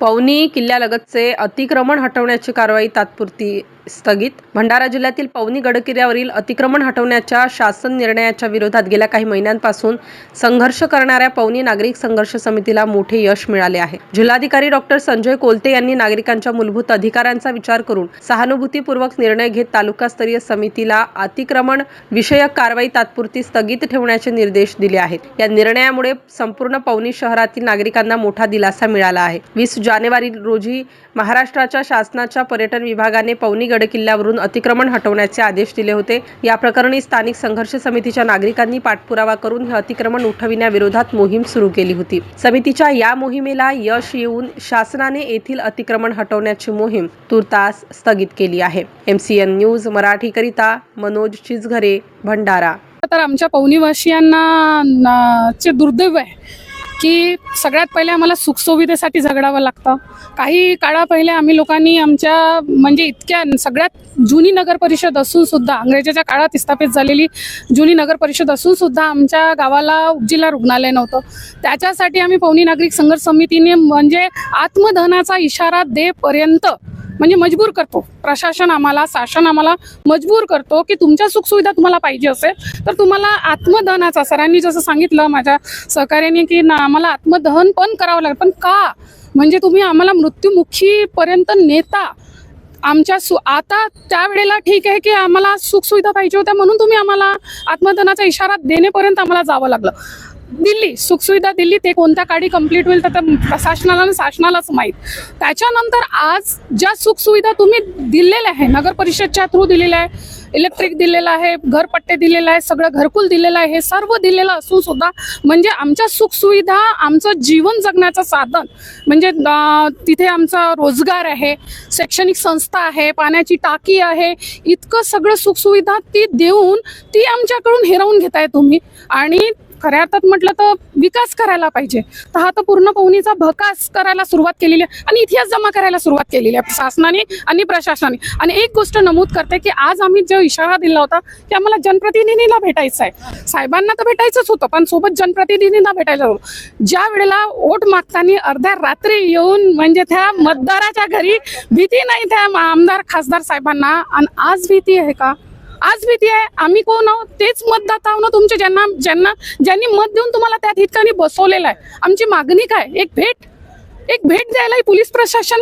Pauni किल्ल्यालगतचे अतिक्रमण हटवण्याची कारवाई तात्पुरती स्थगित. भंडारा जिल्ह्यातील पवनी गडकिऱ्यावरील अतिक्रमण हटवण्याच्या शासन निर्णयाच्या विरोधात गेल्या काही महिन्यांपासून संघर्ष करणाऱ्या पवनी नागरिक संघर्ष समितीला मोठे यश मिळाले आहे. जिल्हाधिकारी डॉक्टर संजय कोलते यांनी नागरिकांच्या मूलभूत अधिकारांचा विचार करून सहानुभूतीपूर्वक निर्णय घेत तालुकास्तरीय समितीला अतिक्रमण विषयक कारवाई तात्पुरती स्थगित ठेवण्याचे निर्देश दिले आहेत. या निर्णयामुळे संपूर्ण पवनी शहरातील नागरिकांना मोठा दिलासा मिळाला आहे. वीस जानेवारी रोजी महाराष्ट्राच्या शासनाच्या पर्यटन विभागाने पवनी गडकिल्ल्यावरून अतिक्रमण हटवण्याचे आदेश दिले होते. या प्रकरणी स्थानिक संघर्ष समितीच्या नागरिकांनी पाठपुरावा करून हे अतिक्रमण उठविण्याविरोधात मोहीम सुरू केली होती. समितीच्या या मोहिमेला यश येऊन शासनाने येथील अतिक्रमण हटवण्याची मोहीम तुर्तास स्थगित केली आहे. एमसीएन न्यूज मराठीकरिता मनोज चिजघरे भंडारा. तर आमच्या पवनीवासियांना चे दुर्दैव आहे. की सगळ्यात पहिले आम्हाला सुखसुविधेसाठी झगडावं लागतं. काही काळा पहिले आम्ही लोकांनी आमच्या म्हणजे इतक्या सगळ्यात जुनी नगर परिषद असून सुद्धा अंग्रेजाच्या काळात स्थापित झालेली जुनी नगर परिषद असून सुद्धा आमच्या गावाला उपजिल्हा रुग्णालय नव्हतं. त्याच्यासाठी आम्ही पवनी नागरिक संघर्ष समितीने म्हणजे आत्मदहनाचा इशारा देपर्यंत म्हणजे मजबूर करतो. प्रशासन आम्हाला शासन आम्हाला मजबूर करतो की तुमच्या सुखसुविधा तुम्हाला पाहिजे असेल तर तुम्हाला आत्मदहनाचा सरांनी जसं सांगितलं माझ्या सहकार्याने की ना आम्हाला आत्मदहन पण करावं लागेल. पण का? म्हणजे तुम्ही आम्हाला मृत्युमुखीपर्यंत नेता. आमच्या सु आता त्यावेळेला ठीक आहे की आम्हाला सुखसुविधा पाहिजे होत्या म्हणून तुम्ही आम्हाला आत्मदहनाचा इशारा देणेपर्यंत आम्हाला जावं लागलं. दिल्ली सुखसुविधा दिल्ली ते कोणत्या काळी कंप्लीट होईल तर त्या प्रशासनाला आणि शासनालाच माहीत. त्याच्यानंतर आज ज्या सुखसुविधा तुम्ही दिलेल्या आहे नगर परिषदच्या थ्रू दिलेल्या आहे इलेक्ट्रिक दिलेलं आहे घरपट्टे दिलेलं आहे सगळं घरकुल दिलेलं आहे हे सर्व दिलेलं असून सुद्धा म्हणजे आमच्या सुखसुविधा आमचं जीवन जगण्याचं साधन म्हणजे तिथे आमचा रोजगार आहे शैक्षणिक संस्था आहे पाण्याची टाकी आहे इतकं सगळं सुखसुविधा ती देऊन ती आमच्याकडून हिरावून घेताय तुम्ही. आणि खऱ्या अर्थात म्हटलं तर विकास करायला पाहिजे. तर हा तर पूर्ण पवनीचा भकास करायला सुरुवात केलेली आहे आणि इतिहास जमा करायला सुरुवात केलेली आहे. शासनाने आणि प्रशासनाने. आणि एक गोष्ट नमूद करते की आज आम्ही जो इशारा दिला होता की आम्हाला जनप्रतिनिधीला भेटायचं आहे. साहेबांना तर भेटायचंच होतं पण सोबत जनप्रतिनिधींना भेटायचं होतं. ज्या वेळेला वोट मागताना अर्ध्या रात्री येऊन म्हणजे त्या मतदाराच्या घरी भीती नाही त्या आमदार खासदार साहेबांना. आणि आज भीती आहे का? आज भीती आहे. आम्ही कोण आहोत? तेच मतदाता आहो ना तुमचे. ज्यांना ज्यांना ज्यांनी मत देऊन तुम्हाला त्या ठिकाणी बसवलेलं आहे. आमची मागणी काय? एक भेट. एक भेट द्यायला पोलीस प्रशासन